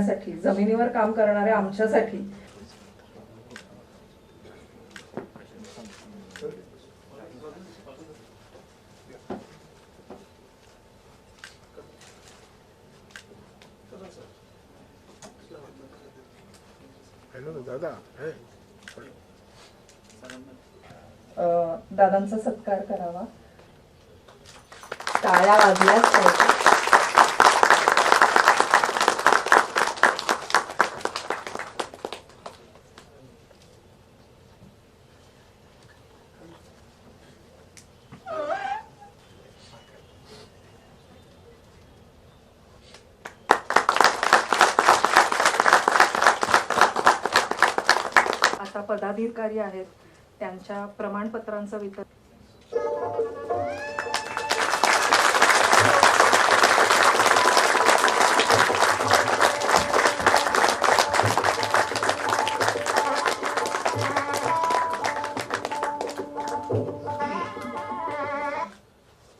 करण्यासाठी जमिनीवर काम करणाऱ्या आमच्यासाठी. दादा दादांचा सत्कार करावा. टाळ्या वाजल्याच पाहिजे. संस्था पदाधिकारी आहेत त्यांच्या प्रमाणपत्रांचं वितरण.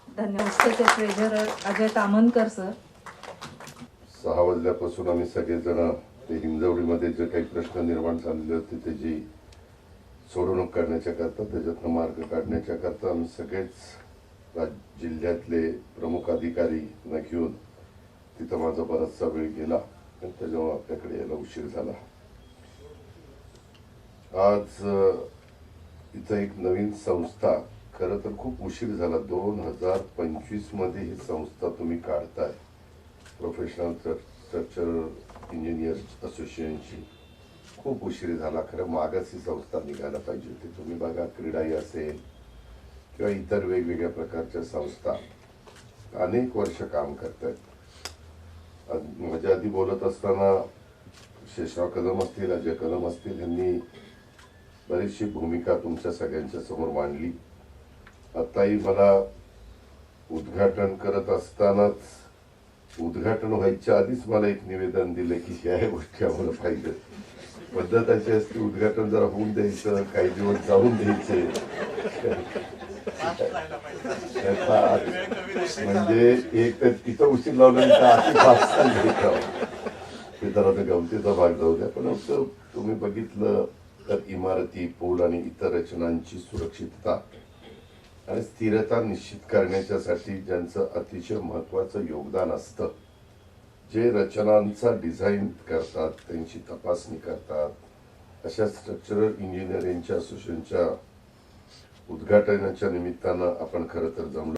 धन्यवाद ट्रेझरर अजय तामनकर सर सहा वाजल्यापासून आम्ही सगळेजण ते हिंजवडीमध्ये जे काही प्रश्न निर्माण झालेले होते त्याची सोडवणूक करण्याच्याकरता त्याच्यातनं मार्ग काढण्याच्या करता आम्ही सगळेच राज जिल्ह्यातले प्रमुख अधिकारींना घेऊन तिथं माझा बराचसा वेळ गेला आणि त्याच्यामुळे आपल्याकडे यायला उशीर झाला. आज इथं एक नवीन संस्था खरं तर खूप उशीर झाला दोन हजार पंचवीसमध्ये ही संस्था तुम्ही काढताय. प्रोफेशनल स्ट्रक्चर इंजिनियर्स असोसिएशनची खूप उशीर झाला. खरं मागच ही संस्था निघायला पाहिजे होती. तुम्ही बघा क्रीडाही असेल किंवा इतर वेगवेगळ्या प्रकारच्या संस्था अनेक वर्ष काम करत आहेत माझ्या आधी बोलत असताना शेषराव कदम असतील अजय कदम असतील यांनी बरीचशी भूमिका तुमच्या सगळ्यांच्या समोर मांडली. आताही मला उद्घाटन करत असतानाच उद्घाटन व्हायच्या आधीच मला एक निवेदन दिलं की ह्या गोष्टी आम्हाला पाहिजे पद्धत अशी असते उद्घाटन जरा होऊन द्यायचं काही दिवस जाऊन द्यायचे. म्हणजे एक तर तिथं उशीर लावल्यानंतर ते जरा ते गमतीचा भाग जाऊ द्या पण असं तुम्ही बघितलं तर इमारती पूल आणि इतर रचनांची सुरक्षितता. आणि स्थिरता निश्चित करण्याच्यासाठी ज्यांचं अतिशय महत्वाचं योगदान असतं जे रचनांचा डिझाईन करतात त्यांची तपासणी करतात अशा स्ट्रक्चरल इंजिनिअरिंगच्या असोसिएशनच्या उद्घाटनाच्या निमित्तानं आपण खरं तर जमलो.